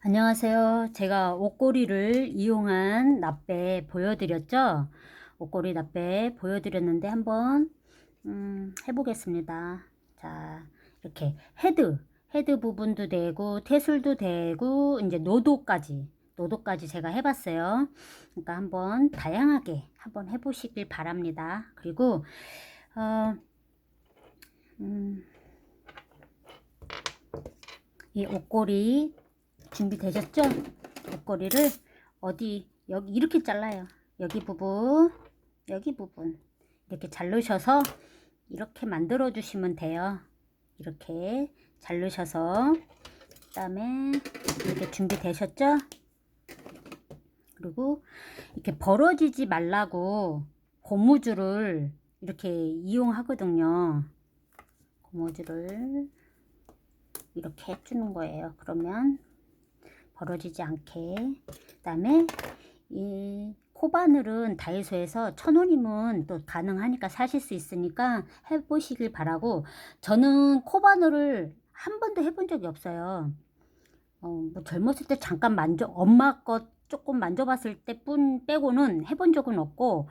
안녕하세요. 제가 옷걸이를 이용한 납배 보여드렸죠? 옷걸이 납배 보여드렸는데 한번 음, 해보겠습니다. 자, 이렇게 헤드, 헤드 부분도 되고 태술도 되고 이제 노도까지, 노도까지 제가 해봤어요. 그러니까 한번 다양하게 한번 해보시길 바랍니다. 그리고 어, 음, 이 옷걸이 준비되셨죠? 목걸이를 어디 여기 이렇게 잘라요. 여기 부분, 여기 부분 이렇게 자르셔서 이렇게 만들어 주시면 돼요. 이렇게 자르셔서 그다음에 이렇게 준비되셨죠? 그리고 이렇게 벌어지지 말라고 고무줄을 이렇게 이용하거든요. 고무줄을 이렇게 해주는 거예요. 그러면 벌어지지 않게 그 다음에 이 코바늘은 다이소에서 천 원이면 또 가능하니까 사실 수 있으니까 해보시길 바라고 저는 코바늘을 한 번도 해본 적이 없어요. 어, 뭐 젊었을 때 잠깐 만져 엄마 것 조금 만져봤을 때 뿐 빼고는 해본 적은 없고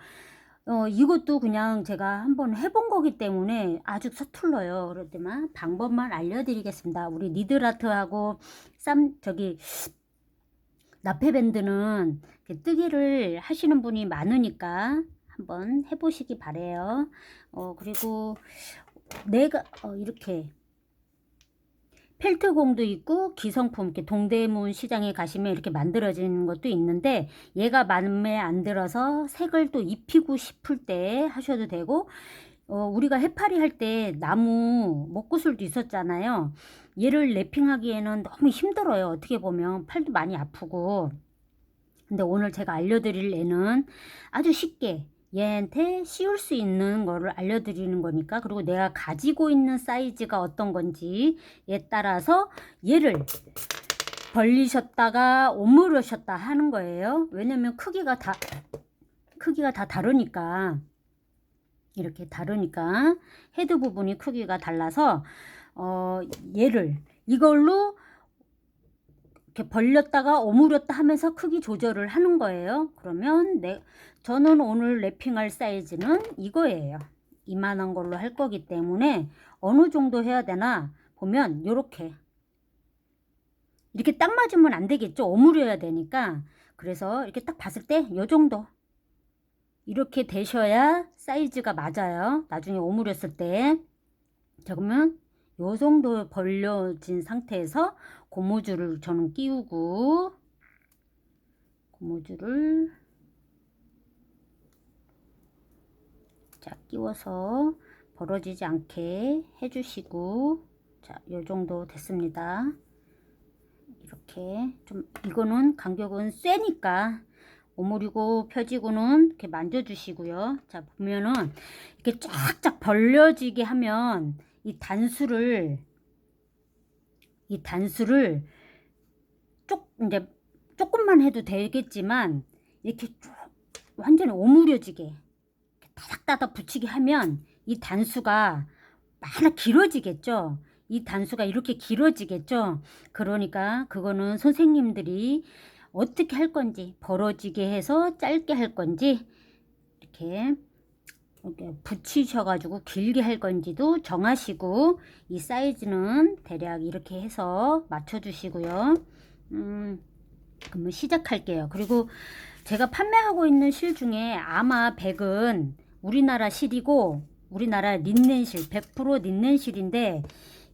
어, 이것도 그냥 제가 한번 해본 거기 때문에 아주 서툴러요. 그렇지만 방법만 알려드리겠습니다. 우리 니드라트하고 쌈 저기 나페밴드는 그 뜨기를 하시는 분이 많으니까 한번 해보시기 바래요. 어, 그리고 내가 어, 이렇게 펠트공도 있고 기성품 이렇게 동대문 시장에 가시면 이렇게 만들어지는 것도 있는데 얘가 마음에 안 들어서 색을 또 입히고 싶을 때 하셔도 되고 어, 우리가 해파리 할 때 나무 목구슬도 있었잖아요. 얘를 랩핑하기에는 너무 힘들어요. 어떻게 보면 팔도 많이 아프고. 근데 오늘 제가 알려드릴 애는 아주 쉽게 얘한테 씌울 수 있는 거를 알려드리는 거니까 그리고 내가 가지고 있는 사이즈가 어떤 건지에 따라서 얘를 벌리셨다가 오므려셨다 하는 거예요. 왜냐면 크기가 다 크기가 다 다르니까 이렇게 다르니까 헤드 부분이 크기가 달라서 어 얘를 이걸로 이렇게 벌렸다가 오므렸다 하면서 크기 조절을 하는 거예요. 그러면 내 저는 오늘 랩핑할 사이즈는 이거예요. 이만한 걸로 할 거기 때문에 어느 정도 해야 되나 보면 요렇게 이렇게 딱 맞으면 안 되겠죠. 오므려야 되니까. 그래서 이렇게 딱 봤을 때요 정도 이렇게 되셔야 사이즈가 맞아요. 나중에 오므렸을 때. 자, 그러면 요 정도 벌려진 상태에서 고무줄을 저는 끼우고 고무줄을 자 끼워서 벌어지지 않게 해주시고 자 요 정도 됐습니다. 이렇게 좀 이거는 간격은 쎄니까 오므리고 펴지고는 이렇게 만져주시고요. 자 보면은 이렇게 쫙쫙 벌려지게 하면 이 단수를 이 단수를 쪽 이제 조금만 해도 되겠지만 이렇게 쭉 완전히 오므려지게 따닥따닥 붙이게 하면 이 단수가 많이 길어지겠죠. 이 단수가 이렇게 길어지겠죠. 그러니까 그거는 선생님들이 어떻게 할 건지 벌어지게 해서 짧게 할 건지 이렇게 이렇게 붙이셔가지고 길게 할 건지도 정하시고 이 사이즈는 대략 이렇게 해서 맞춰주시고요. 음, 그러면 시작할게요. 그리고 제가 판매하고 있는 실 중에 아마 100은 우리나라 실이고 우리나라 린넨실 100% 린넨실인데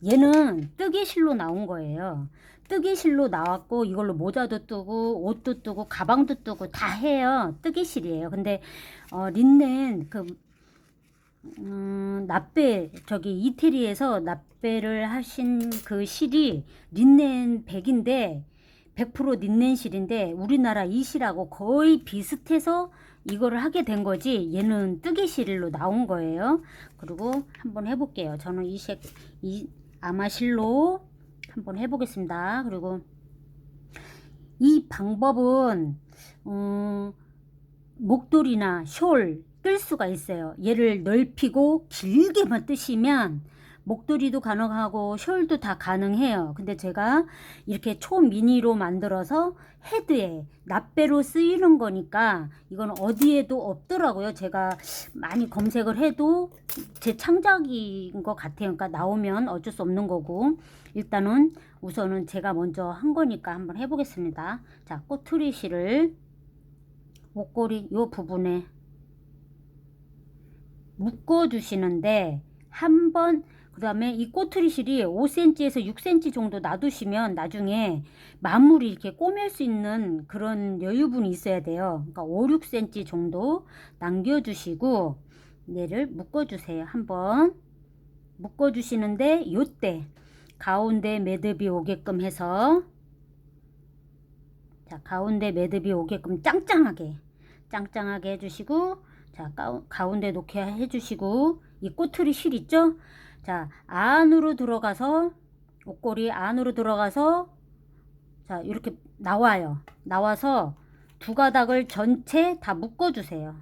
얘는 뜨개실로 나온 거예요. 뜨개실로 나왔고 이걸로 모자도 뜨고 옷도 뜨고 가방도 뜨고 다 해요. 뜨개실이에요. 근데 어, 린넨 그 음, 납배 저기 이태리에서 납배를 하신 그 실이 린넨 백인데 100% 린넨 실인데 우리나라 이 실하고 거의 비슷해서 이거를 하게 된 거지 얘는 뜨개 실로 나온 거예요. 그리고 한번 해볼게요. 저는 이색 이 아마 실로 한번 해보겠습니다. 그리고 이 방법은 음, 목도리나 숄 뜰 수가 있어요. 얘를 넓히고 길게만 뜨시면 목도리도 가능하고 숄도 다 가능해요. 근데 제가 이렇게 초미니로 만들어서 헤드에 납배로 쓰이는 거니까 이건 어디에도 없더라고요. 제가 많이 검색을 해도 제 창작인 것 같아요. 그러니까 나오면 어쩔 수 없는 거고 일단은 우선은 제가 먼저 한 거니까 한번 해보겠습니다. 자, 꼬투리 실을 목걸이 요 부분에 묶어 주시는데 한번 그 다음에 이 꼬투리 실이 5cm에서 6cm 정도 놔두시면 나중에 마무리 이렇게 꼬맬 수 있는 그런 여유분이 있어야 돼요. 그러니까 5, 6cm 정도 남겨 주시고 얘를 묶어 주세요. 한번 묶어 주시는데 요때 가운데 매듭이 오게끔 해서 자, 가운데 매듭이 오게끔 짱짱하게 짱짱하게 해주시고 자 가, 가운데 놓게 해주시고 이 꼬투리 실 있죠? 자 안으로 들어가서 옷걸이 안으로 들어가서 자 이렇게 나와요. 나와서 두 가닥을 전체 다 묶어 주세요.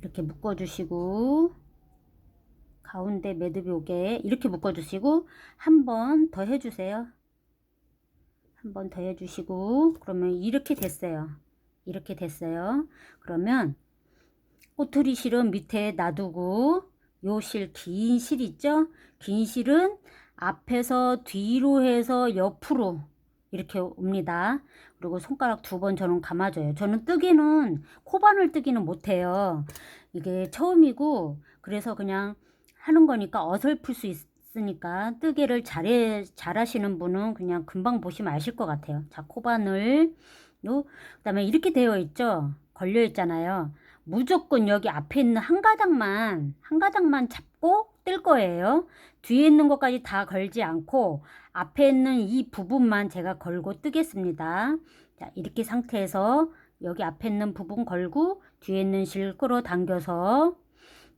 이렇게 묶어 주시고 가운데 매듭이 오게 이렇게 묶어 주시고 한 번 더 해주세요. 한 번 더 해주시고 그러면 이렇게 됐어요 이렇게 됐어요. 그러면 꼬투리 실은 밑에 놔두고 요 실 긴 실 있죠? 긴 실은 앞에서 뒤로 해서 옆으로 이렇게 옵니다. 그리고 손가락 두 번 저는 감아줘요. 저는 뜨기는 코바늘 뜨기는 못해요. 이게 처음이고 그래서 그냥 하는 거니까 어설플 수 있으니까 뜨개를 잘해 잘하시는 분은 그냥 금방 보시면 아실 것 같아요. 자 코바늘 요 그 다음에 이렇게 되어 있죠? 걸려 있잖아요. 무조건 여기 앞에 있는 한 가닥만 한 가닥만 잡고 뜰 거예요. 뒤에 있는 것까지 다 걸지 않고 앞에 있는 이 부분만 제가 걸고 뜨겠습니다. 자 이렇게 상태에서 여기 앞에 있는 부분 걸고 뒤에 있는 실 끌어당겨서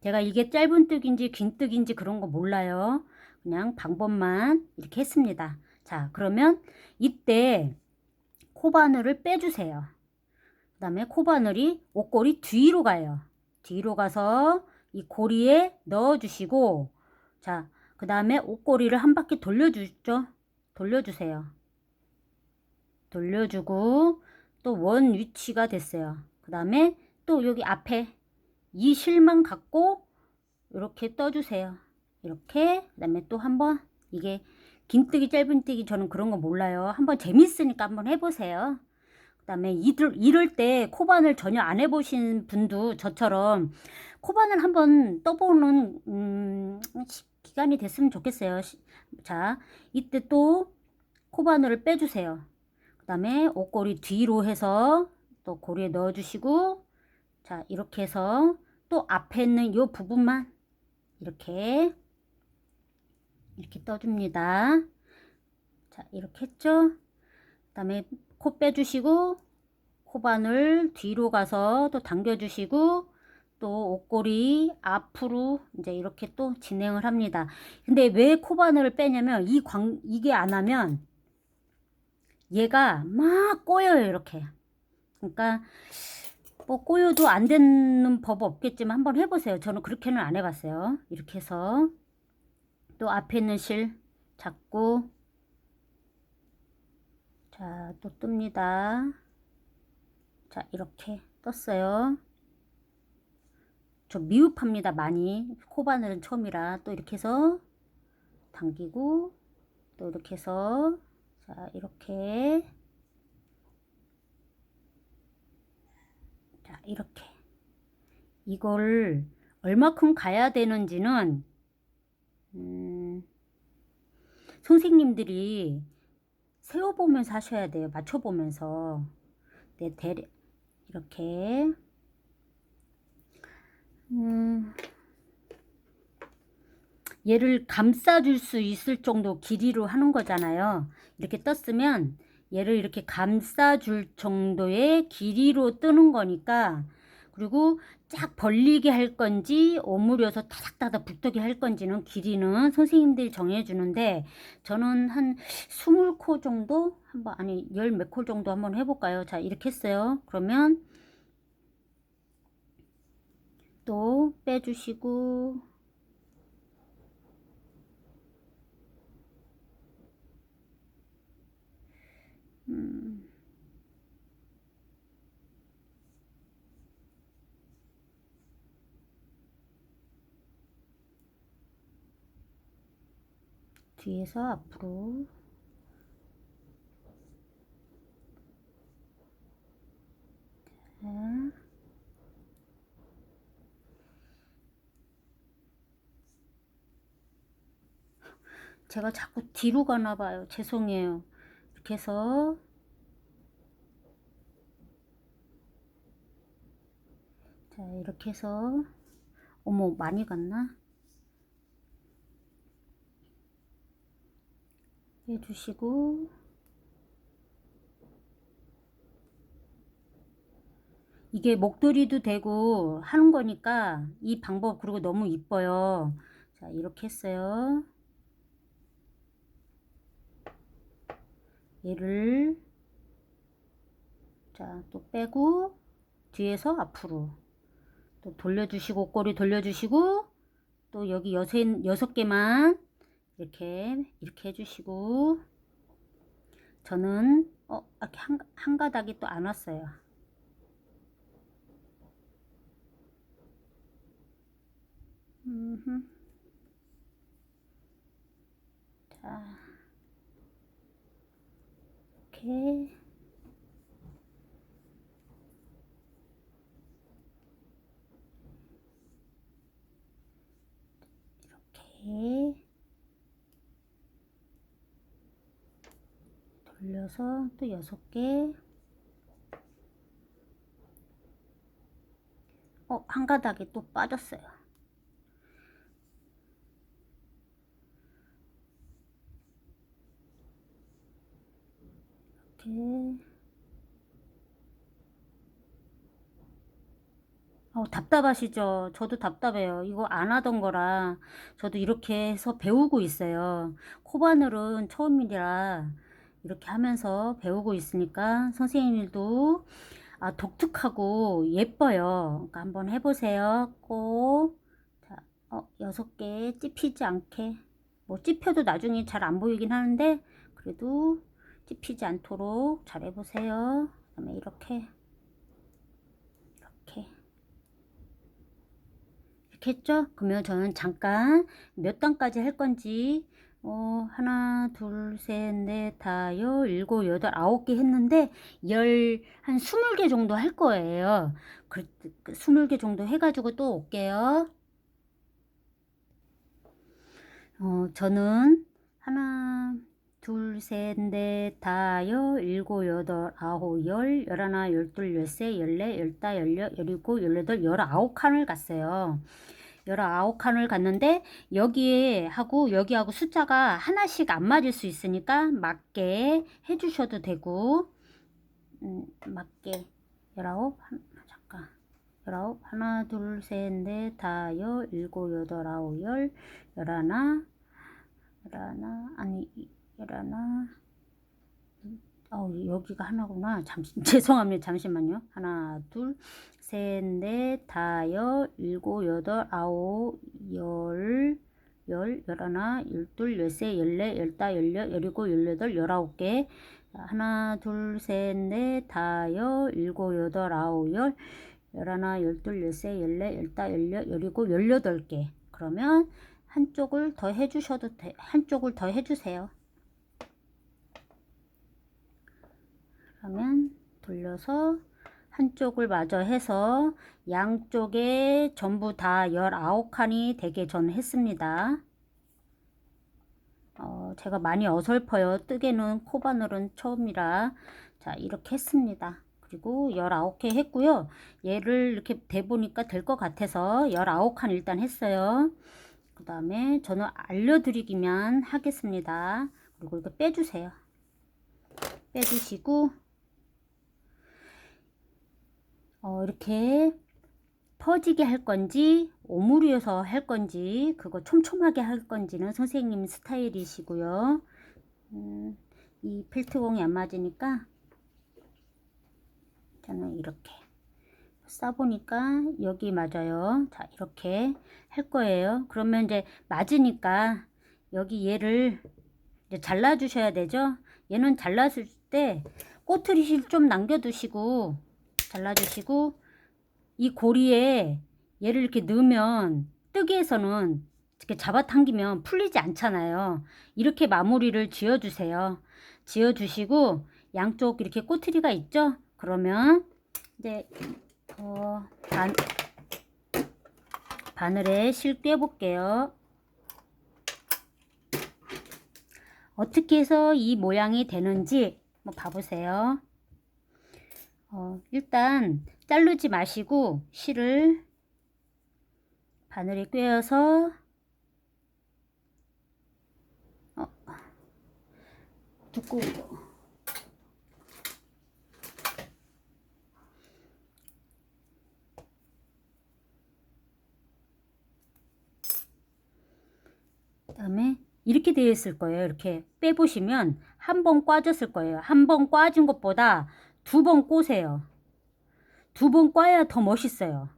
제가 이게 짧은 뜨기인지 긴 뜨기인지 그런 거 몰라요. 그냥 방법만 이렇게 했습니다. 자 그러면 이때 코바늘을 빼주세요. 그 다음에 코바늘이 옷걸이 뒤로 가요. 뒤로 가서 이 고리에 넣어주시고 자, 그 다음에 옷걸이를 한 바퀴 돌려주죠. 돌려주세요. 돌려주고 또 원 위치가 됐어요. 그 다음에 또 여기 앞에 이 실만 갖고 이렇게 떠주세요. 이렇게 그 다음에 또 한번 이게 긴뜨기 짧은뜨기 저는 그런 거 몰라요. 한번 재밌으니까 한번 해보세요. 그 다음에 이럴, 이럴 때 코바늘 전혀 안 해보신 분도 저처럼 코바늘 한번 떠보는 음, 기간이 됐으면 좋겠어요. 자 이때 또 코바늘을 빼주세요. 그 다음에 옷걸이 뒤로 해서 또 고리에 넣어주시고 자 이렇게 해서 또 앞에 있는 이 부분만 이렇게 이렇게 떠줍니다. 자, 이렇게 했죠? 그 다음에 코 빼주시고, 코바늘 뒤로 가서 또 당겨주시고, 또 옷걸이 앞으로 이제 이렇게 또 진행을 합니다. 근데 왜 코바늘을 빼냐면 이 광, 이게 안 하면 얘가 막 꼬여요, 이렇게. 그러니까 뭐 꼬여도 안 되는 법 없겠지만 한번 해보세요. 저는 그렇게는 안 해봤어요. 이렇게 해서 또 앞에 있는 실 잡고. 자 또 뜹니다. 자 이렇게 떴어요. 저 미흡합니다 많이. 코바늘은 처음이라 또 이렇게 해서 당기고 또 이렇게 해서 자 이렇게. 자 이렇게. 이걸 얼마큼 가야 되는지는 음, 선생님들이 세워보면서 하셔야 돼요. 맞춰보면서. 네, 대략, 이렇게. 음, 얘를 감싸줄 수 있을 정도 길이로 하는 거잖아요. 이렇게 떴으면 얘를 이렇게 감싸줄 정도의 길이로 뜨는 거니까 그리고 쫙 벌리게 할 건지 오므려서 따닥따닥 붙더기 할 건지는 길이는 선생님들이 정해주는데 저는 한 20코 정도 한번 아니 10몇 코 정도 한번 해볼까요? 자 이렇게 했어요. 그러면 또 빼주시고 음 뒤에서 앞으로 자. 제가 자꾸 뒤로 가나 봐요. 죄송해요. 이렇게 해서 자, 이렇게 해서 어머, 많이 갔나? 해주시고 이게 목도리도 되고 하는 거니까 이 방법 그리고 너무 이뻐요. 자, 이렇게 했어요. 얘를 자, 또 빼고 뒤에서 앞으로 또 돌려주시고 꼬리 돌려주시고 또 여기 여섯, 여섯 개만 이렇게 이렇게 해주시고 저는 어 이렇게 한, 한 가닥이 또 안 왔어요. 음흠. 자 이렇게 돌려서 또 여섯 개 어, 한 가닥이 또 빠졌어요. 이렇게 어, 답답하시죠? 저도 답답해요. 이거 안 하던 거라 저도 이렇게 해서 배우고 있어요. 코바늘은 처음이라 이렇게 하면서 배우고 있으니까 선생님들도 아, 독특하고 예뻐요. 그러니까 한번 해보세요. 꼭. 자, 어, 여섯 개 찝히지 않게. 뭐 찝혀도 나중에 잘 안 보이긴 하는데 그래도 찝히지 않도록 잘 해보세요. 그 다음에 이렇게 이렇게 이렇게 했죠? 그러면 저는 잠깐 몇 단까지 할 건지 어, 하나, 둘, 셋, 넷, 다, 여, 일곱, 여덟, 아홉 개 했는데 열, 한 스물 개 정도 할 거예요. 그, 그 스물 개 정도 해가지고 또 올게요. 어, 저는 하나, 둘, 셋, 넷, 다, 여, 일곱, 여덟, 아홉, 열, 열하나, 열둘, 열세, 열네, 열다, 열여, 열일곱, 열여덟, 열아홉 칸을 갔어요. 열아홉 칸을 갔는데 여기에 하고 여기하고 숫자가 하나씩 안 맞을 수 있으니까 맞게 해주셔도 되고. 음, 맞게. 열아홉 한, 잠깐. 열아홉 하나 둘 셋 넷 다여 일곱 여덟 아홉 열 열하나 열하나 아니 열하나 어 여기가 하나구나. 잠시 죄송합니다. 잠시만요. 하나 둘 셋, 넷, 다여, 일곱, 여덟, 아홉, 열, 열, 열하나, 열둘, 열세, 열네, 열다, 열여, 열일곱, 열여덟, 열아홉 개. 하나, 둘, 셋, 넷, 다여, 일곱, 여덟, 아홉, 열, 열하나, 열둘, 열세, 열네, 열다, 열여, 열일곱, 열여덟 개. 그러면 한쪽을 더 해주셔도 돼. 한쪽을 더 해주세요. 그러면 돌려서 한쪽을 마저 해서 양쪽에 전부 다 19칸이 되게 전 했습니다. 어, 제가 많이 어설퍼요. 뜨개는 코바늘은 처음이라 자 이렇게 했습니다. 그리고 19개 했고요. 얘를 이렇게 대보니까 될 것 같아서 19칸 일단 했어요. 그 다음에 저는 알려드리기만 하겠습니다. 그리고 이거 빼주세요. 빼주시고 어, 이렇게 퍼지게 할 건지 오므리어서 할 건지 그거 촘촘하게 할 건지는 선생님 스타일이시고요. 음, 이 펠트공이 안 맞으니까 저는 이렇게 싸보니까 여기 맞아요. 자 이렇게 할 거예요. 그러면 이제 맞으니까 여기 얘를 이제 잘라 주셔야 되죠. 얘는 잘랐을 때 꼬투리실 좀 남겨두시고 잘라주시고 이 고리에 얘를 이렇게 넣으면 뜨개에서는 이렇게 잡아당기면 풀리지 않잖아요. 이렇게 마무리를 지어주세요. 지어주시고 양쪽 이렇게 꼬투리가 있죠? 그러면 이제 어, 반, 바늘에 실 꿰볼게요. 어떻게 해서 이 모양이 되는지 한번 봐보세요. 어, 일단 자르지 마시고 실을 바늘에 꿰어서 어, 두꺼워. 그다음에 이렇게 되어 있을 거예요. 이렇게 빼보시면 한 번 꽈졌을 거예요. 한 번 꽈진 것보다 두 번 꼬세요. 두 번 꽈야 더 멋있어요.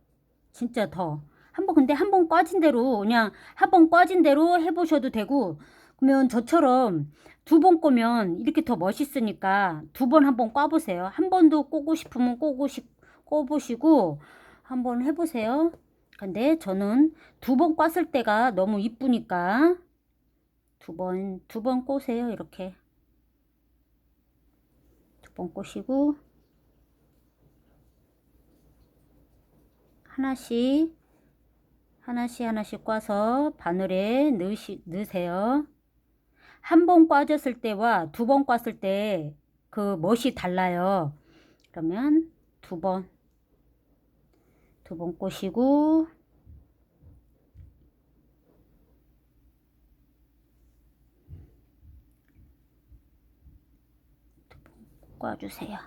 진짜 더. 한번 근데 한 번 꽈진 대로 그냥 한 번 꽈진 대로 해보셔도 되고 그러면 저처럼 두 번 꼬면 이렇게 더 멋있으니까 두 번 한 번 꽈보세요. 한 번도 꼬고 싶으면 꼬고 싶, 꼬보시고 한 번 해보세요. 근데 저는 두 번 꽈을 때가 너무 이쁘니까 두 번, 두 번 꼬세요. 이렇게. 두 번 꼬시고 하나씩 하나씩 하나씩 꽈서 바늘에 넣으시, 넣으세요. 한 번 꽈졌을 때와 두 번 꽈을 때 그 멋이 달라요. 그러면 두 번, 두 번 꼬시고 꽈주세요.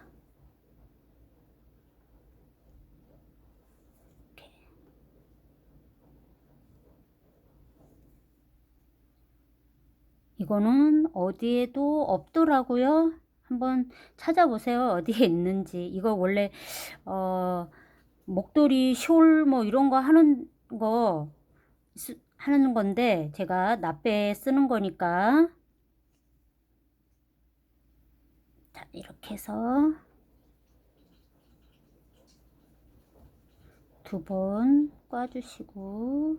이거는 어디에도 없더라고요. 한번 찾아보세요. 어디에 있는지. 이거 원래 어 목도리 숄 뭐 이런 거 하는 거 쓰, 하는 건데 제가 납배에 쓰는 거니까 자, 이렇게 해서 두 번 꽈주시고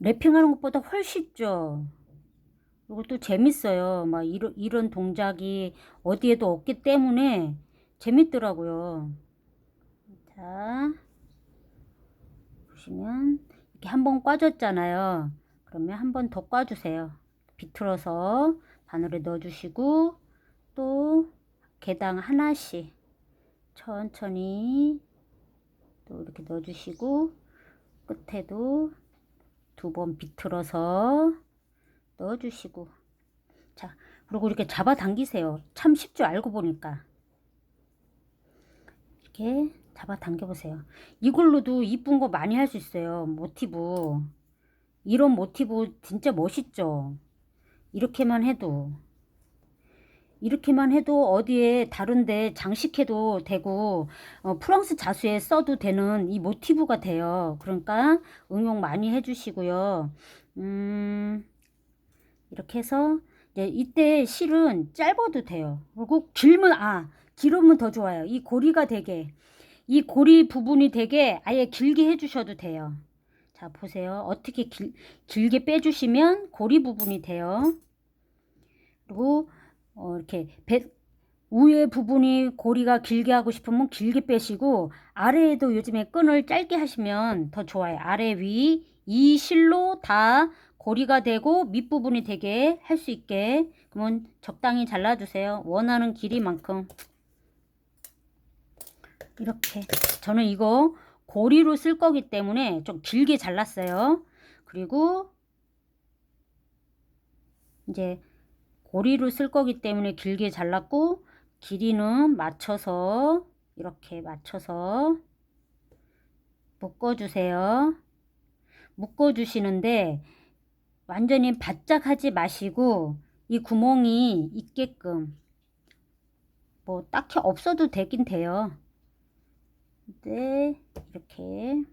랩핑하는 것보다 훨씬 쉽죠. 이것도 재밌어요. 막 이런, 이런 동작이 어디에도 없기 때문에 재밌더라고요. 자, 보시면 이렇게 한 번 꽈줬잖아요. 그러면 한 번 더 꽈주세요. 비틀어서 바늘에 넣어주시고 또 개당 하나씩 천천히 또 이렇게 넣어주시고 끝에도 두 번 비틀어서 넣어주시고. 자 그리고 이렇게 잡아당기세요. 참 쉽죠 알고 보니까. 이렇게 잡아당겨 보세요. 이걸로도 이쁜 거 많이 할 수 있어요 모티브. 이런 모티브 진짜 멋있죠 이렇게만 해도 이렇게만 해도 어디에 다른데 장식해도 되고 어, 프랑스 자수에 써도 되는 이 모티브가 돼요. 그러니까 응용 많이 해주시고요. 음, 이렇게 해서 이제 이때 실은 짧아도 돼요. 그리고 길면 아 길으면 더 좋아요. 이 고리가 되게 이 고리 부분이 되게 아예 길게 해주셔도 돼요. 자 보세요. 어떻게 길, 길게 빼주시면 고리 부분이 돼요. 그리고 어, 이렇게 배, 위에 부분이 고리가 길게 하고 싶으면 길게 빼시고 아래에도 요즘에 끈을 짧게 하시면 더 좋아요. 아래 위 이 실로 다 고리가 되고 밑부분이 되게 할 수 있게 그러면 적당히 잘라주세요. 원하는 길이만큼 이렇게 저는 이거 고리로 쓸 거기 때문에 좀 길게 잘랐어요. 그리고 이제 고리로 쓸 거기 때문에 길게 잘랐고 길이는 맞춰서 이렇게 맞춰서 묶어주세요. 묶어주시는데 완전히 바짝 하지 마시고 이 구멍이 있게끔 뭐 딱히 없어도 되긴 돼요. 네, 이렇게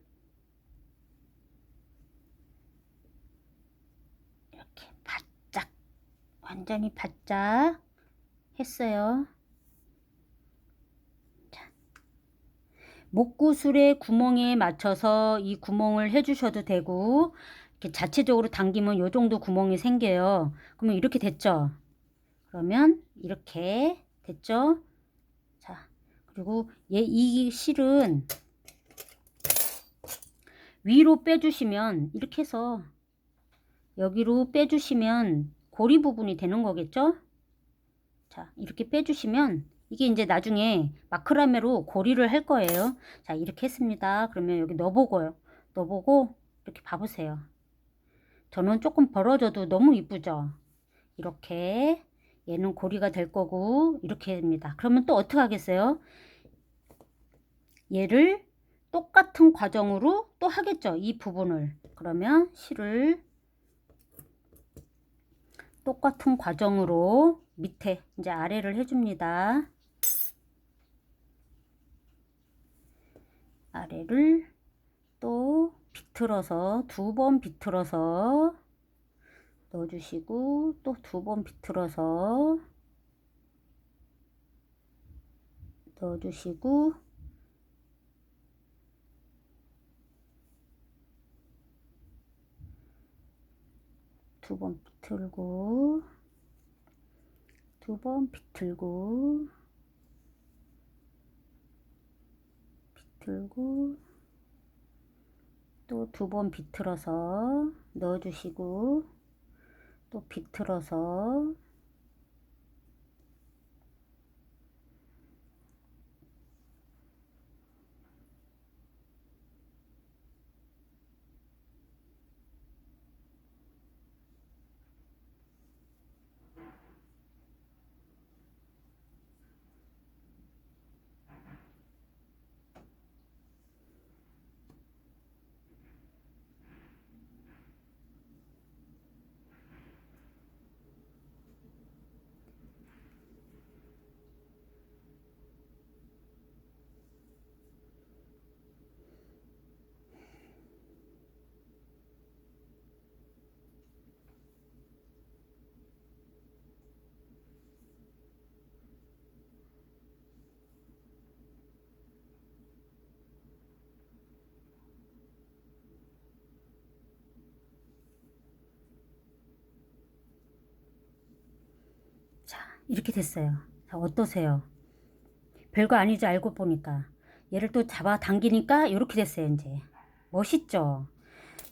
이렇게 바짝 완전히 바짝 했어요. 자, 목구슬의 구멍에 맞춰서 이 구멍을 해주셔도 되고 이렇게 자체적으로 당기면 요 정도 구멍이 생겨요. 그러면 이렇게 됐죠? 그러면 이렇게 됐죠? 자, 그리고 얘 이 실은 위로 빼주시면 이렇게 해서 여기로 빼주시면 고리 부분이 되는 거겠죠? 자, 이렇게 빼주시면 이게 이제 나중에 마크라메로 고리를 할 거예요. 자, 이렇게 했습니다. 그러면 여기 넣어보고요. 넣어보고 이렇게 봐보세요. 저는 조금 벌어져도 너무 이쁘죠? 이렇게 얘는 고리가 될 거고 이렇게 됩니다. 그러면 또 어떻게 하겠어요? 얘를 똑같은 과정으로 또 하겠죠. 이 부분을. 그러면 실을 똑같은 과정으로 밑에 이제 아래를 해줍니다. 아래를 또 비틀어서 두 번 비틀어서 넣어주시고 또 두 번 비틀어서 넣어주시고 두 번 비틀고 두 번 비틀고 비틀고 또 두 번 비틀어서 넣어주시고 또 비틀어서 자 이렇게 됐어요. 자 어떠세요? 별거 아니지 알고 보니까 얘를 또 잡아 당기니까 이렇게 됐어요 이제 멋있죠?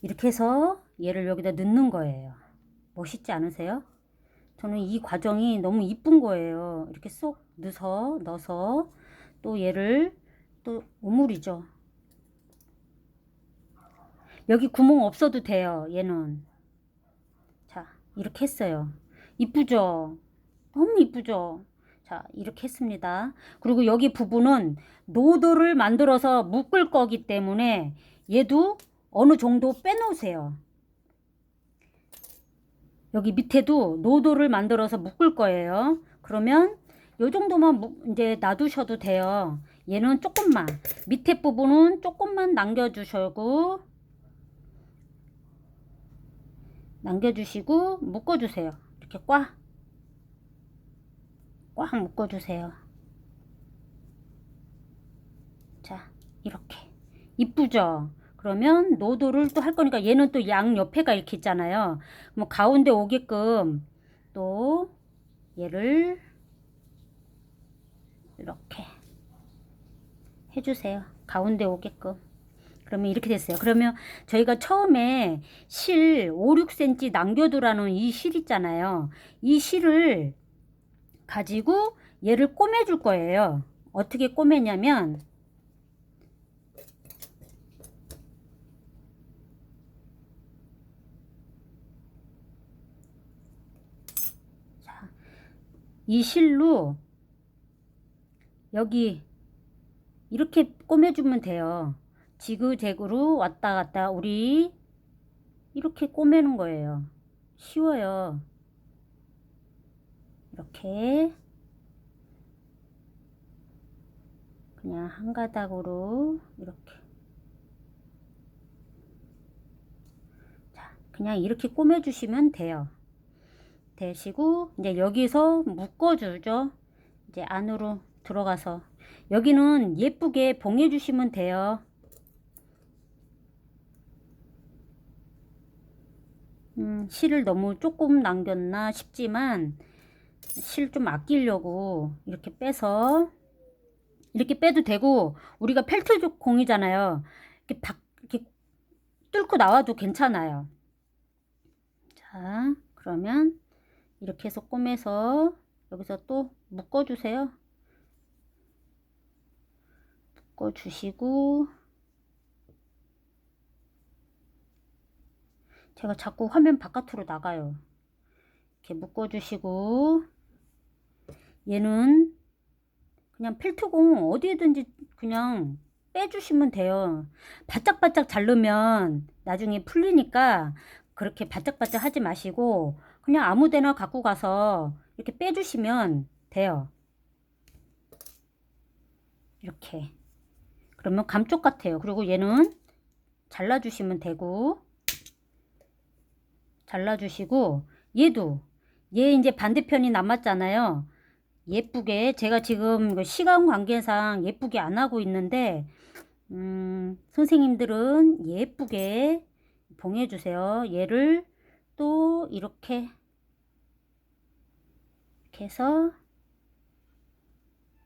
이렇게 해서 얘를 여기다 넣는 거예요. 멋있지 않으세요? 저는 이 과정이 너무 이쁜 거예요. 이렇게 쏙 넣어서 넣어서 또 얘를 또 우물이죠. 여기 구멍 없어도 돼요. 얘는 자 이렇게 했어요. 이쁘죠? 너무 이쁘죠? 자 이렇게 했습니다. 그리고 여기 부분은 노도를 만들어서 묶을 거기 때문에 얘도 어느 정도 빼놓으세요. 여기 밑에도 노도를 만들어서 묶을 거예요. 그러면 요 정도만 묶- 이제 놔두셔도 돼요. 얘는 조금만 밑에 부분은 조금만 남겨주시고 남겨주시고 묶어주세요. 이렇게 꽉 꽉 묶어주세요. 자 이렇게 이쁘죠? 그러면 노도를 또 할 거니까 얘는 또 양 옆에가 이렇게 있잖아요. 뭐 가운데 오게끔 또 얘를 이렇게 해주세요. 가운데 오게끔. 그러면 이렇게 됐어요. 그러면 저희가 처음에 실 5, 6cm 남겨두라는 이 실 있잖아요. 이 실을 가지고 얘를 꼬매 줄 거예요. 어떻게 꼬매냐면 자, 이 실로 여기 이렇게 꼬매주면 돼요. 지그재그로 왔다 갔다 우리 이렇게 꼬매는 거예요. 쉬워요. 이렇게 그냥 한 가닥으로 이렇게. 자 그냥 이렇게 꼬매 주시면 돼요. 되시고 이제 여기서 묶어 주죠. 이제 안으로 들어가서. 여기는 예쁘게 봉해 주시면 돼요. 음, 실을 너무 조금 남겼나 싶지만 실 좀 아끼려고 이렇게 빼서 이렇게 빼도 되고 우리가 펠트 공이잖아요. 이렇게 박 이렇게 뚫고 나와도 괜찮아요. 자, 그러면 이렇게 해서 꼬매서 여기서 또 묶어 주세요. 묶어 주시고 제가 자꾸 화면 바깥으로 나가요. 이렇게 묶어 주시고 얘는 그냥 필트공 어디에든지 그냥 빼주시면 돼요. 바짝바짝 자르면 나중에 풀리니까 그렇게 바짝바짝 하지 마시고 그냥 아무 데나 갖고 가서 이렇게 빼주시면 돼요. 이렇게. 그러면 감쪽 같아요. 그리고 얘는 잘라주시면 되고 잘라주시고 얘도 얘 이제 반대편이 남았잖아요. 예쁘게 제가 지금 그 시간 관계상 예쁘게 안 하고 있는데 음, 선생님들은 예쁘게 봉해 주세요. 얘를 또 이렇게 이렇게 해서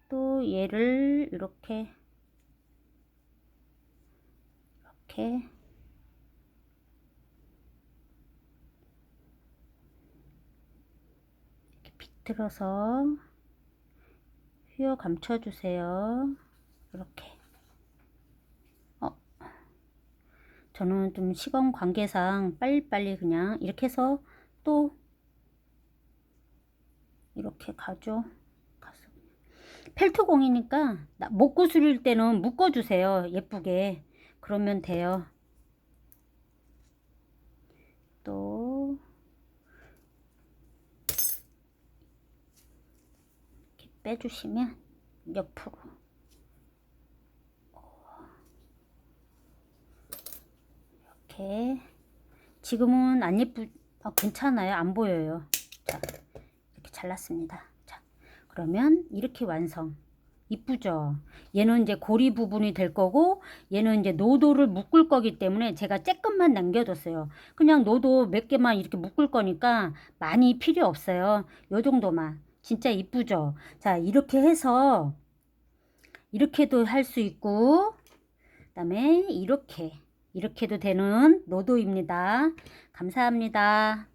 또 얘를 이렇게 이렇게 비틀어서 휘어 감춰 주세요. 이렇게. 어. 저는 좀 시간 관계상 빨리빨리 그냥 이렇게 해서 또 이렇게 가죠. 가서 펠트공이니까 나- 못 구슬일 때는 묶어 주세요. 예쁘게. 그러면 돼요. 또 이렇게 빼주시면 옆으로. 이렇게. 지금은 안 예쁘 아, 괜찮아요. 안 보여요. 자 이렇게 잘랐습니다. 자 그러면 이렇게 완성. 이쁘죠? 얘는 이제 고리 부분이 될 거고 얘는 이제 노도를 묶을 거기 때문에 제가 쬐끔만 남겨뒀어요. 그냥 노도 몇 개만 이렇게 묶을 거니까 많이 필요 없어요. 요 정도만 진짜 이쁘죠? 자 이렇게 해서 이렇게도 할 수 있고 그다음에 이렇게 이렇게도 되는 노도입니다. 감사합니다